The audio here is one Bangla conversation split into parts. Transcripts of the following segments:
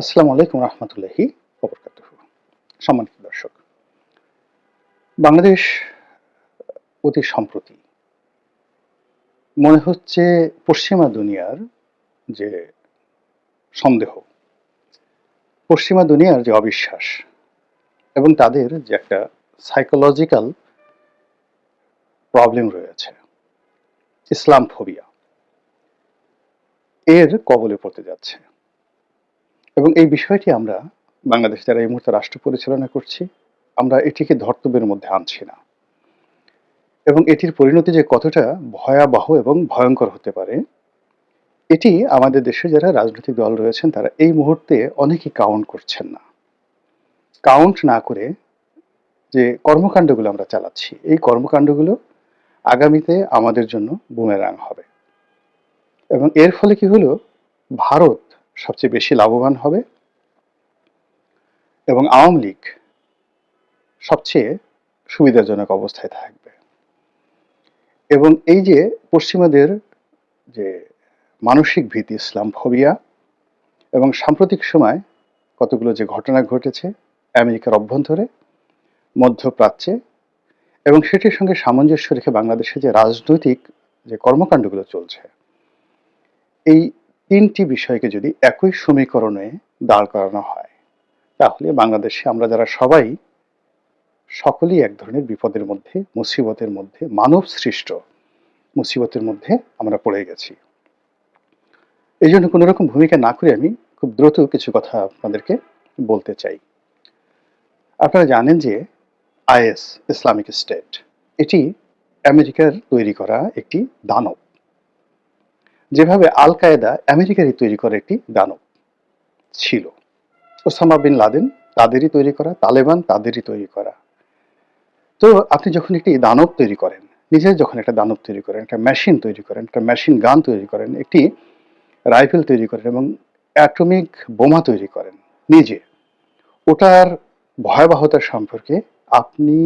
আসসালামু আলাইকুম রহমতুল্লাহি ওবরকাতুহ সম্মানিত দর্শক, বাংলাদেশ অতি সম্প্রতি মনে হচ্ছে পশ্চিমা দুনিয়ার যে সন্দেহ, পশ্চিমা দুনিয়ার যে অবিশ্বাস এবং তাদের যে একটা সাইকোলজিক্যাল প্রবলেম রয়েছে ইসলাম ফোবিয়া এর কবলে পড়তে যাচ্ছে। এবং এই বিষয়টি আমরা বাংলাদেশ যারা এই মুহূর্তে রাষ্ট্র পরিচালনা করছি। আমরা এটিকে ধর্তব্যের মধ্যে আনছি না। এবং এটির পরিণতি যে কতটা ভয়াবহ এবং ভয়ঙ্কর হতে পারে, এটি আমাদের দেশে যারা রাজনৈতিক দল রয়েছেন, তারা এই মুহূর্তে অনেকেই কাউন্ট করছেন না। কাউন্ট না করে যে কর্মকাণ্ডগুলো আমরা চালাচ্ছি, এই কর্মকাণ্ডগুলো আগামীতে আমাদের জন্য বুমেরাং হবে। এবং এর ফলে কি হলো? ভারত সবচেয়ে বেশি লাভবান হবে এবং আওয়ামী লীগ সবচেয়ে সুবিধাজনক অবস্থায় থাকবে। এবং এই যে পশ্চিমাদের যে মানসিক ভীতি ইসলাম ফোবিয়া এবং সাম্প্রতিক সময় কতগুলো যে ঘটনা ঘটেছে আমেরিকার অভ্যন্তরে, মধ্যপ্রাচ্যে এবং সেটির সঙ্গে সামঞ্জস্য রেখে বাংলাদেশে যে রাজনৈতিক যে কর্মকাণ্ডগুলো চলছে, এই তিনটি বিষয়কে যদি একই সমীকরণে দাঁড় করানো হয়, তাহলে বাংলাদেশে আমরা যারা সবাই, সকলেই এক ধরনের বিপদের মধ্যে, মুসিবতের মধ্যে, মানব সৃষ্ট মুসিবতের মধ্যে আমরা পড়ে গেছি। এই জন্য কোনো রকম ভূমিকা না করে আমি খুব দ্রুত কিছু কথা আপনাদেরকে বলতে চাই। আপনারা জানেন যে আইএস, ইসলামিক স্টেট, এটি আমেরিকার তৈরি করা একটি দানব। যেভাবে আল কায়দা আমেরিকারই তৈরি করা একটি দানব ছিল। ওসামা বিন লাদেন তাদেরই তৈরি করা, তালেবান তাদেরই তৈরি করা। তো আপনি যখন একটি দানব তৈরি করেন, নিজের যখন একটা দানব তৈরি করেন, একটা মেশিন তৈরি করেন, একটা মেশিন গান তৈরি করেন, একটি রাইফেল তৈরি করেন এবং অ্যাটমিক বোমা তৈরি করেন নিজে, ওটার ভয়াবহতা সম্পর্কে আপনি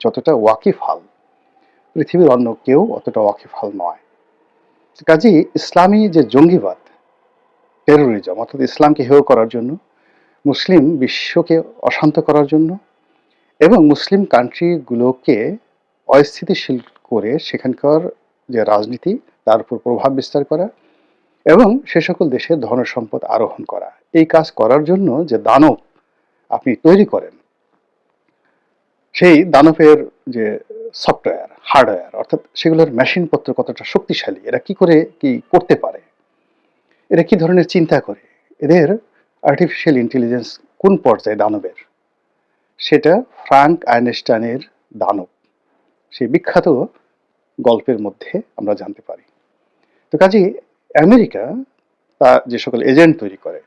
যতটা ওয়াকিফাল পৃথিবীর অন্য কেউ অতটা ওয়াকিফাল নয়। কাজী ইসলামী যে জঙ্গিবাদ টেরোরিজম অর্থাৎ ইসলামকে হেয় করার জন্য, মুসলিম বিশ্বকে অশান্ত করার জন্য এবং মুসলিম কান্ট্রিগুলোকে অস্থিতিশীল করে সেখানকার যে রাজনীতি, তার উপর প্রভাব বিস্তার করা এবং সে সকল দেশের ধন সম্পদ আরোহণ করা। এই কাজ করার জন্য যে দানব আপনি তৈরি করেন, সেই দানবের যে সফটওয়্যার হার্ডওয়্যার অর্থাৎ সেগুলোর মেশিনপত্র কতটা শক্তিশালী, এরা কি করে কি করতে পারে? এরা কি ধরনের চিন্তা করে? এদের আর্টিফিশিয়াল ইন্টেলিজেন্স কোন পর্যায়ে দানবের? সেটা ফ্রাঙ্ক আইনস্টাইনের দানব। সেই বিখ্যাত গল্পের মধ্যে আমরা জানতে পারি। তো কাজে আমেরিকা তা যে সকল এজেন্ট তৈরি করে,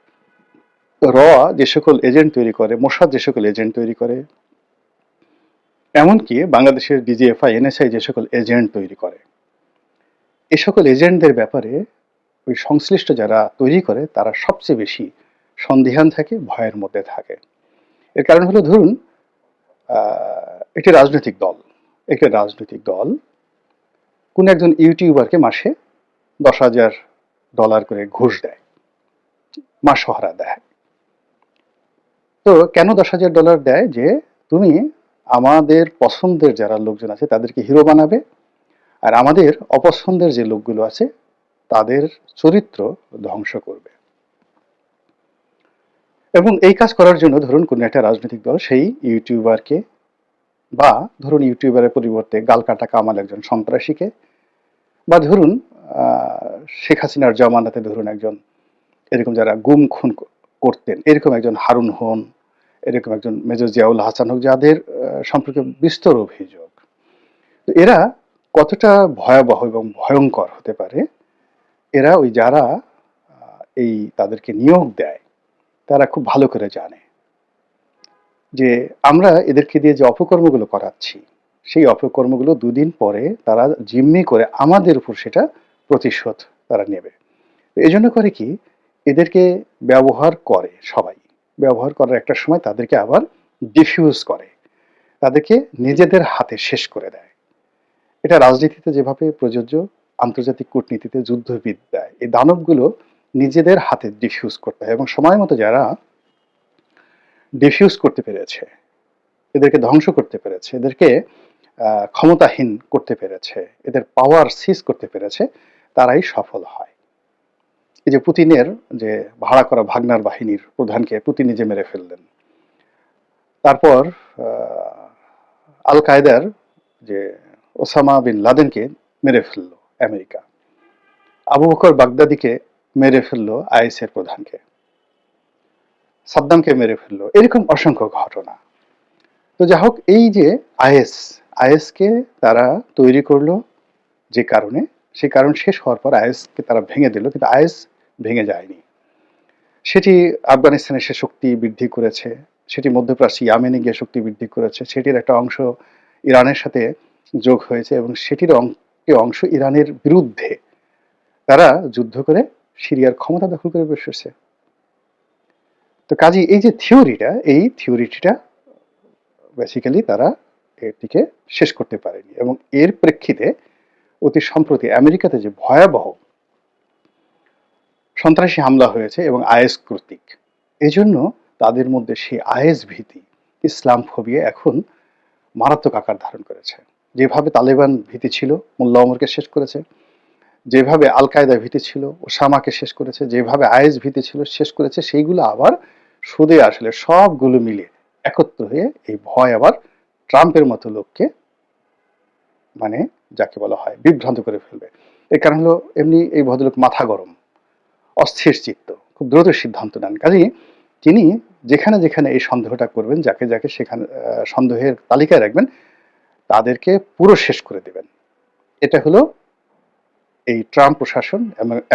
র যে সকল এজেন্ট তৈরি করে মোসাদ যে সকল এজেন্ট তৈরি করে এমনকি বাংলাদেশের ডিজিএফআই, এনএসআই যে সকল এজেন্ট তৈরি করে, এ সকল এজেন্টদের ব্যাপারে ওই সংশ্লিষ্ট যারা তৈরি করে, তারা সবচেয়ে বেশি সন্দেহান থাকে, ভয়ের মধ্যে থাকে। এর কারণ হলো, ধরুন একটি রাজনৈতিক দল, একটি রাজনৈতিক দল, কোন একজন ইউটিউবারকে মাসে দশ হাজার ডলার করে ঘুষ দেয় মাসহারা দেয়। তো কেন দশ হাজার ডলার দেয়? যে তুমি আমাদের পছন্দের যারা লোকজন আছে তাদেরকে হিরো বানাবে। আর আমাদের অপছন্দের যে লোকগুলো আছে, তাদের চরিত্র ধ্বংস করবে। এবং এই কাজ করার জন্য ধরুন কোনো একটা রাজনৈতিক দল সেই ইউটিউবারকে বা ধরুন ইউটিউবারের পরিবর্তে গালকাটা কামাল একজন সন্ত্রাসীকে বা ধরুন শেখ হাসিনার জমানাতে ধরুন একজন, এরকম যারা গুম খুন করতেন, এরকম একজন হারুন হন এরকম একজন মেজর জিয়াউল হাসান হোক, যাদের সম্পর্কে বিস্তর অভিযোগ। এরা কতটা ভয়াবহ এবং ভয়ঙ্কর হতে পারে? এরা ওই যারা এই তাদেরকে নিয়োগ দেয়, তারা খুব ভালো করে জানে যে আমরা এদেরকে দিয়ে যে অপকর্মগুলো করাচ্ছি, সেই অপকর্মগুলো দুদিন পরে তারা জিম্মি করে আমাদের উপর সেটা প্রতিশোধ তারা নেবে। এই জন্য করে কি, এদেরকে ব্যবহার করে সবাই। ব্যবহার করার একটা সময় তাদেরকে আবার ডিফিউজ করে। তাদেরকে নিজেদের হাতে শেষ করে দেয়। এটা রাজনীতিতে যেভাবে প্রযোজ্য, আন্তর্জাতিক কূটনীতিতে যুদ্ধবিদ্যায় এই দানবগুলো নিজেদের হাতে ডিফিউজ করতে হয় এবং সময় মতো যারা ডিফিউজ করতে পেরেছে, এদেরকে ধ্বংস করতে পেরেছে, এদেরকে ক্ষমতাহীন করতে পেরেছে, এদের পাওয়ার সিজ করতে পেরেছে, তারাই সফল হয়। এই যে পুতিনের যে ভাড়া করা ভাগনার বাহিনীর প্রধানকে পুতিন নিজে মেরে ফেললেন। তারপর আল কায়দার যে ওসামা বিন লাদেনকে মেরে ফেলল আমেরিকা। আবু বকর বাগদাদিকে মেরে ফেলল আইএস এর প্রধানকে। সাদ্দামকে মেরে ফেলল। এরকম অসংখ্য ঘটনা। তো যা হোক, এই যে আইএস, আইএসকে তারা তৈরি করল যে কারণে সেই কারণ শেষ হওয়ার পর আইএসকে তারা ভেঙে দিল। কিন্তু আইএস ভেঙে যায়নি। সেটি আফগানিস্তানে সে শক্তি বৃদ্ধি করেছে, সেটি মধ্যপ্রাচ্যে ইয়ামেনে গিয়ে শক্তি বৃদ্ধি করেছে, সেটির একটা অংশ ইরানের সাথে যোগ হয়েছে এবং সেটির অংশ ইরানের বিরুদ্ধে। তারা যুদ্ধ করে সিরিয়ার ক্ষমতা দখল করে বসেছে তো কাজী, এই যে থিওরিটা, এই থিওরিটিটা বেসিক্যালি তারা এটিকে শেষ করতে পারেনি এবং এর প্রেক্ষিতে অতি সম্প্রতি আমেরিকাতে যে ভয়াবহ সন্ত্রাসী হামলা হয়েছে এবং আইএস কর্তৃক। এজন্য তাদের মধ্যে সেই আইএস ভীতি, ইসলাম ফোবিয়া এখন মারাত্মক আকার ধারণ করেছে। যেভাবে তালেবান ভীতি ছিল, মোল্লা ওমরকে শেষ করেছে। যেভাবে আল কায়দা ভীতি ছিল, ওসামাকে শেষ করেছে। যেভাবে আইএস ভীতি ছিল, শেষ করেছে। সেইগুলো আবার সুদে আসলে সবগুলো মিলে একত্র হয়ে এই ভয় আবার ট্রাম্পের মতো লোককে মানে যাকে বলা হয় বিভ্রান্ত করে ফেলবে। এর কারণ হলো এমনি এই ভদ্রলোক মাথা গরম। অস্থির চিত্ত, খুব দ্রুত সিদ্ধান্ত নেন। কাজেই তিনি যেখানে যেখানে এই সন্দেহটা করবেন, যাকে যাকে সেখানে সন্দেহের তালিকায় রাখবেন, তাদেরকে পুরো শেষ করে দেবেন। এটা হলো এই ট্রাম্প প্রশাসন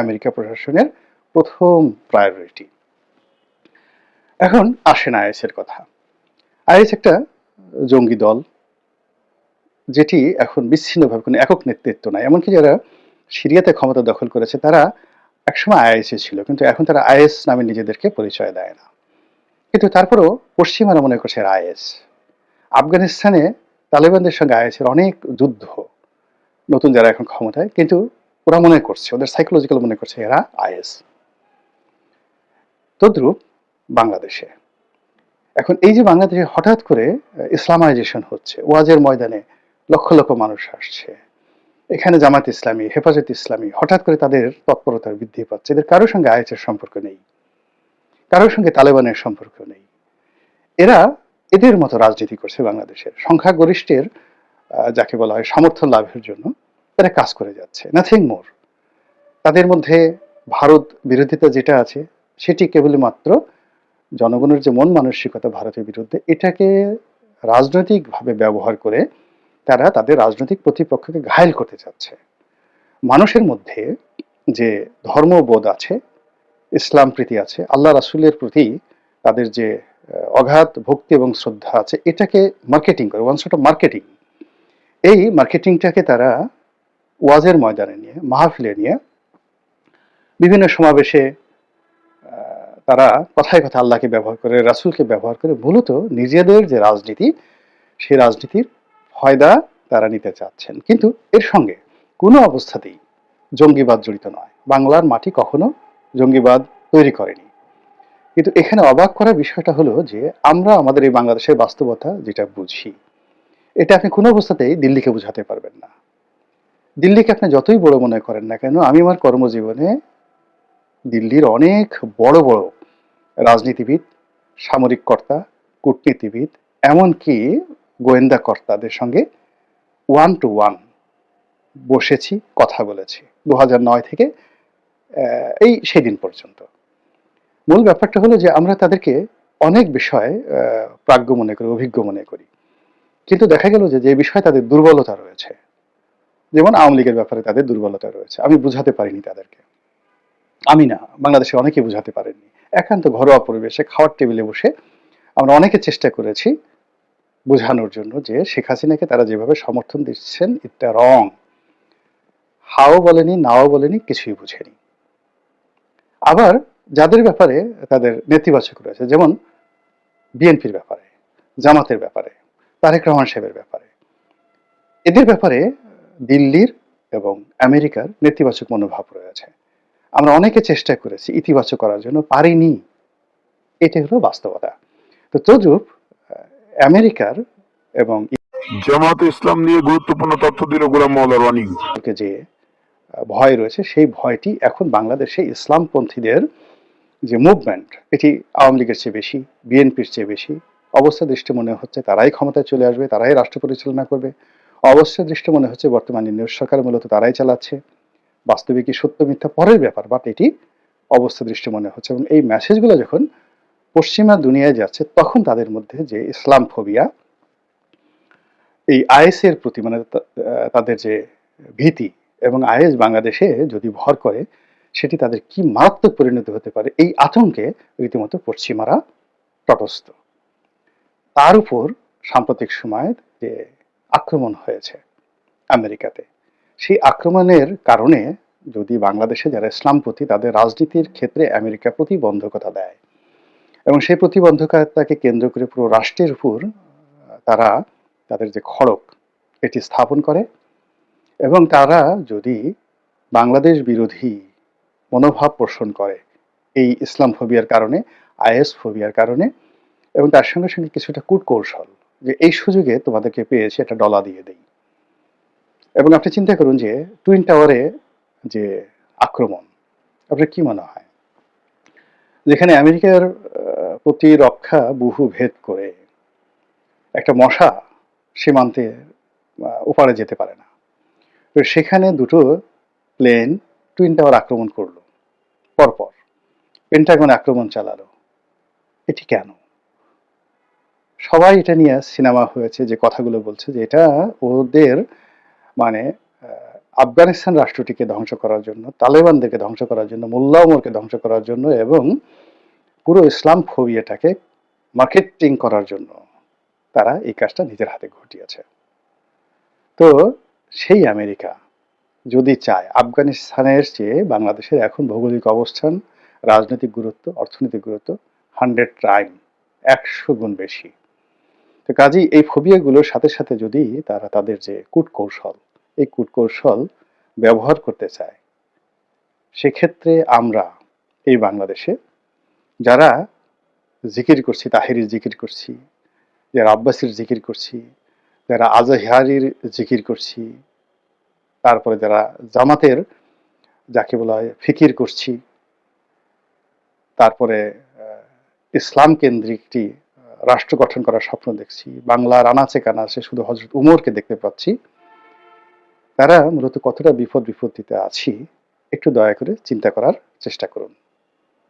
আমেরিকা প্রশাসনের প্রথম প্রায়োরিটি এখন আসেন আইএস এর কথা। আইএস একটা জঙ্গি দল, যেটি এখন বিচ্ছিন্নভাবে কোনো একক নেতৃত্ব নাই। এমনকি যারা সিরিয়াতে ক্ষমতা দখল করেছে, তারা একসময় আইএসএ ছিল, কিন্তু এখন তারা আইএস নামে নিজেদেরকে পরিচয় দেয় না। কিন্তু তারপরেও পশ্চিমারা মনে করছে আইএস। আফগানিস্তানে তালেবানদের সঙ্গে আইএস এর অনেক যুদ্ধ, নতুন যারা এখন ক্ষমতায়, কিন্তু ওরা মনে করছে, ওদের সাইকোলজিক্যাল মনে করছে এরা আইএস। তদ্রূপ বাংলাদেশে। এখন এই যে বাংলাদেশে হঠাৎ করে ইসলামাইজেশন হচ্ছে, ওয়াজের ময়দানে লক্ষ লক্ষ মানুষ আসছে। এখানে জামাত ইসলামী, হেফাজত ইসলামী হঠাৎ করে তাদের তৎপরতা বৃদ্ধি পাচ্ছে। এদের কারোর সঙ্গে আইএসের সম্পর্ক নেই কারোর সঙ্গে তালেবানের সম্পর্ক নেই। এরা এদের মতো রাজনীতি করছে বাংলাদেশের। সংখ্যাগরিষ্ঠের যাকে বলা হয় সমর্থন লাভের জন্য তারা কাজ করে যাচ্ছে। নাথিং মোর তাদের মধ্যে ভারত বিরোধিতা যেটা আছে, সেটি কেবলমাত্র জনগণের যে মন মানসিকতা ভারতের বিরুদ্ধে, এটাকে রাজনৈতিকভাবে ব্যবহার করে তারা তাদের রাজনৈতিক প্রতিপক্ষকে ঘায়েল করতে চাচ্ছে। মানুষের মধ্যে যে ধর্মবোধ আছে, ইসলাম প্রীতি আছে, আল্লাহ রাসুলের প্রতি তাদের যে অগাধ ভক্তি এবং শ্রদ্ধা আছে, এটাকে মার্কেটিং করে ওয়ান অফ মার্কেটিং এই মার্কেটিংটাকে তারা ওয়াজের ময়দানে নিয়ে, মাহফিলে নিয়ে বিভিন্ন সমাবেশে তারা কথায় কথা আল্লাহকে ব্যবহার করে, রাসূলকে ব্যবহার করে, মূলত নিজেদের যে রাজনীতি সেই রাজনীতির ফয়দা তারা নিতে চাচ্ছেন। কিন্তু এর সঙ্গে কোনো অবস্থাতেই জঙ্গিবাদ জড়িত নয়। বাংলার মাটি কখনো জঙ্গিবাদ তৈরি করেনি। কিন্তু এখানে অবাক করার বিষয়টা হলো যে, আমরা আমাদের এই বাংলাদেশের বাস্তবতা যেটা বুঝি, এটা আপনি কোনো অবস্থাতেই দিল্লিকে বোঝাতে পারবেন না। দিল্লিকে আপনি যতই বড় মনে করেন না কেন, আমি আমার কর্মজীবনে দিল্লির অনেক বড় বড় রাজনীতিবিদ, সামরিক কর্তা, কূটনীতিবিদ, এমনকি গোয়েন্দা কর্তাদের সঙ্গে ওয়ান টু ওয়ান বসেছি, কথা বলেছি। দু নয় থেকে এই সেদিন পর্যন্ত। মূল ব্যাপারটা হলো যে আমরা তাদেরকে অনেক বিষয়ে প্রাজ্ঞ মনে করি, অভিজ্ঞ মনে করি। কিন্তু দেখা গেল যে যে বিষয়ে তাদের দুর্বলতা রয়েছে, যেমন আওয়ামী লীগের ব্যাপারে তাদের দুর্বলতা রয়েছে, আমি বুঝাতে পারিনি তাদেরকে। আমি না, বাংলাদেশে অনেকে বুঝাতে পারেননি। একান্ত ঘরোয়া পরিবেশে, খাওয়ার টেবিলে বসে আমরা অনেকে চেষ্টা করেছি বোঝানোর জন্য যে শেখ হাসিনাকে তারা যেভাবে সমর্থন দিচ্ছেন এটা রং। হাও বলেনি, নাও বলেনি, কিছুই বুঝেনি। আবার যাদের ব্যাপারে তাদের নেতিবাচক রয়েছে, যেমন বিএনপির ব্যাপারে, জামাতের ব্যাপারে, তারেক রহমান সাহেবের ব্যাপারে, এদের ব্যাপারে দিল্লির এবং আমেরিকার নেতিবাচক মনোভাব রয়েছে। আমরা অনেকে চেষ্টা করেছি ইতিবাচক করার জন্য, পারিনি। এটা হলো বাস্তবতা। তো তদ্রূপ আমেরিকার এবং জামাত ইসলাম নিয়ে গুরুত্বপূর্ণ তথ্য দিল গোলাম মৌলা রনি। যে ভয় রয়েছে সেই ভয়টি এখন বাংলাদেশে ইসলামপন্থীদের যে মুভমেন্ট এটি আওয়ামী লীগের চেয়ে বেশি বিএনপির চেয়ে বেশি অবস্থা দৃষ্টি মনে হচ্ছে তারাই ক্ষমতায় চলে আসবে তারাই রাষ্ট্র পরিচালনা করবে। অবস্থা দৃষ্টি মনে হচ্ছে বর্তমানে নিউজ সরকার মূলত তারাই চালাচ্ছে। বাস্তবে কি সত্য মিথ্যা পরের ব্যাপার বাট এটি অবস্থা দৃষ্টি মনে হচ্ছে এবং এই মেসেজগুলো যখন পশ্চিমা দুনিয়ায় যাচ্ছে, তখন তাদের মধ্যে যে ইসলাম ফোবিয়া এই আইএস এর প্রতি মানে তাদের যে ভীতি এবং আইএস বাংলাদেশে যদি ভর করে, সেটি তাদের কি মারাত্মক পরিণতি হতে পারে, এই আতঙ্কে রীতিমতো পশ্চিমারা তটস্থ। তার উপর সাম্প্রতিক সময়ে যে আক্রমণ হয়েছে আমেরিকাতে, সেই আক্রমণের কারণে যদি বাংলাদেশে যারা ইসলামপন্থী তাদের রাজনীতির ক্ষেত্রে আমেরিকা প্রতিবন্ধকতা দেয় এবং সেই প্রতিবন্ধকতাকে কেন্দ্র করে পুরো রাষ্ট্রের উপর তারা তাদের যে খড়ক এটি স্থাপন করে এবং তারা যদি বাংলাদেশ বিরোধী মনোভাব পোষণ করে এই ইসলাম ফোবিয়ার কারণে, আইএস ফোবিয়ার কারণে এবং তার সঙ্গে সঙ্গে কিছুটা কূটকৌশল, যে এই সুযোগে তোমাদেরকে পেয়েছে একটা ডলা দিয়ে দেই। এবং আপনি চিন্তা করুন যে টুইন টাওয়ারে যে আক্রমণ, আপনার কি মনে হয়? যেখানে আমেরিকার প্রতিরক্ষা বহু ভেদ করে একটা মশা সীমান্তে ওপারে যেতে পারে না। সেখানে দুটো প্লেন টুইন টাওয়ার আক্রমণ করল, পরপর। পেন্টাগন আক্রমণ চালালো। এটি কেন? সবাই এটা নিয়ে সিনেমা হয়েছে যে কথাগুলো বলছে যে এটা ওদের মানে আফগানিস্তান রাষ্ট্রটিকে ধ্বংস করার জন্য, তালেবানদেরকে ধ্বংস করার জন্য, মোল্লা ওমরকে ধ্বংস করার জন্য এবং পুরো ইসলাম ফোবিয়াটাকে মার্কেটিং করার জন্য তারা এই কাজটা নিজের হাতে ঘটিয়েছে। তো সেই আমেরিকা যদি চায়, আফগানিস্তানের চেয়ে বাংলাদেশের এখন ভৌগোলিক অবস্থান, রাজনৈতিক গুরুত্ব, অর্থনৈতিক গুরুত্ব হান্ড্রেড টাইম একশো গুণ বেশি। তো কাজেই এই ফোবিয়াগুলোর সাথে সাথে যদি তারা তাদের যে কূটকৌশল, এই কূটকৌশল ব্যবহার করতে চায়, সেক্ষেত্রে আমরা এই বাংলাদেশে যারা জিকির করছি, তাহিরির জিকির করছি, যারা আব্বাসির জিকির করছি, যারা আজহারির জিকির করছি, তারপরে যারা জামাতের যাকে বলা হয় ফিকির করছি, তারপরে ইসলাম কেন্দ্রিক একটি রাষ্ট্র গঠন করার স্বপ্ন দেখছি, বাংলার আনাচে কানাচে শুধু হজরত উমরকে দেখতে পাচ্ছি, তারা মূলত কতটা বিপদ বিপত্তিতে আছি, একটু দয়া করে চিন্তা করার চেষ্টা করুন।